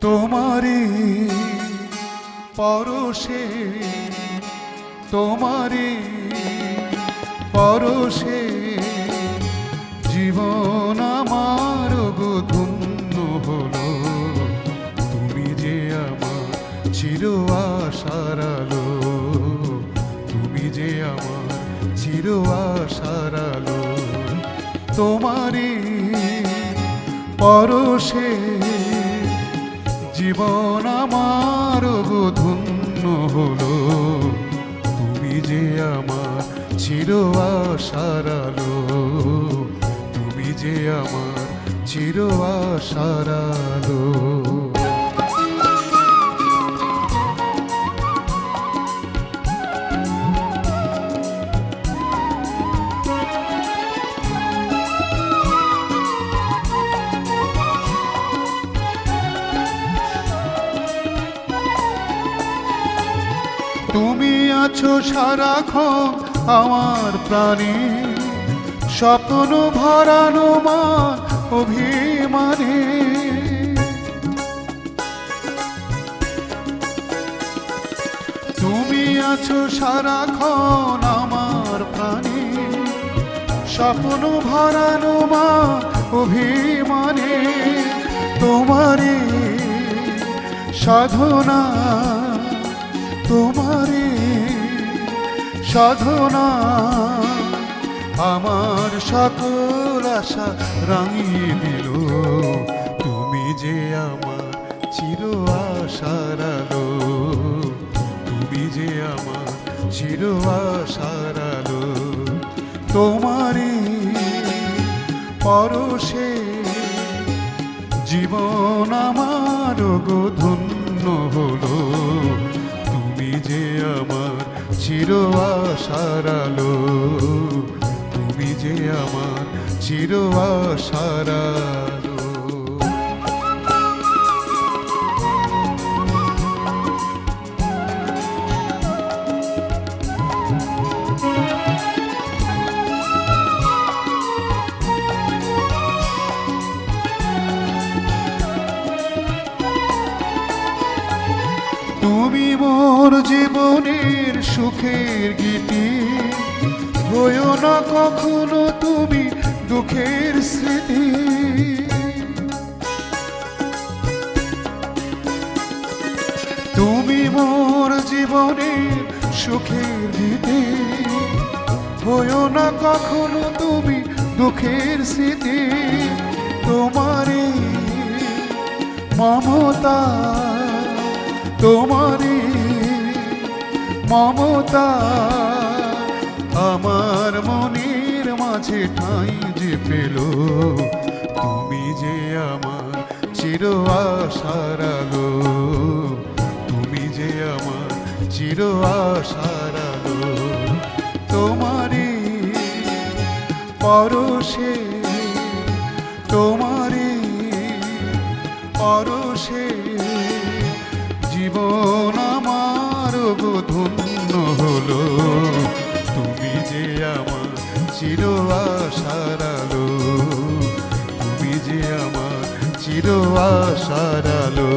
তোমারি পরশে তোমারি পরশে জীবন আমার গো হলো। তুমি যে আমার চির আশার আলো, তুমি যে আমার চির আশার আলো তোমারি পরশে জীবন আমার ধন্য হলো। তুমি যে আমার চির আশারালো তুমি যে আমার চির আশার তুমি আছো সারাক্ষণ আমার প্রাণে। স্বপ্ন ভরানো মা অভিমানে। তুমি আছো সারাক্ষণ আমার প্রাণে। স্বপ্ন ভরানো মা অভিমানে। তোমারে সাধনা তোমারে সাধনা। আমার সকল আশা রাঙিয়ে দিল। তুমি যে আমার চির আশার আলো। তুমি যে আমার চির আশার আলো। তোমারই পরশে জীবন আমার গো ধন্য হলো। যে আমার চির আশার আলো তুমি যে আমার চির আশার আলো। তুমি মোর জীবনের সুখের গীতি। হইও না কখনো তুমি দুঃখের স্মৃতি। তুমি মোর জীবনের সুখের গীতি। হইও না কখনো তুমি দুঃখের স্মৃতি। তোমারে মমতা তোমারে মমতা আমার মনের মাঝে ঠাঁই যে পেল। তুমি যে আমার চির আশার আলো, তুমি যে আমার চির আশার আলো, তোমারই পরশে তোমারই পরশে জীবন আমার ধন্য হলো, তুমি যে আমার চির আশারালো তুমি যে আমার চির আশার আলো।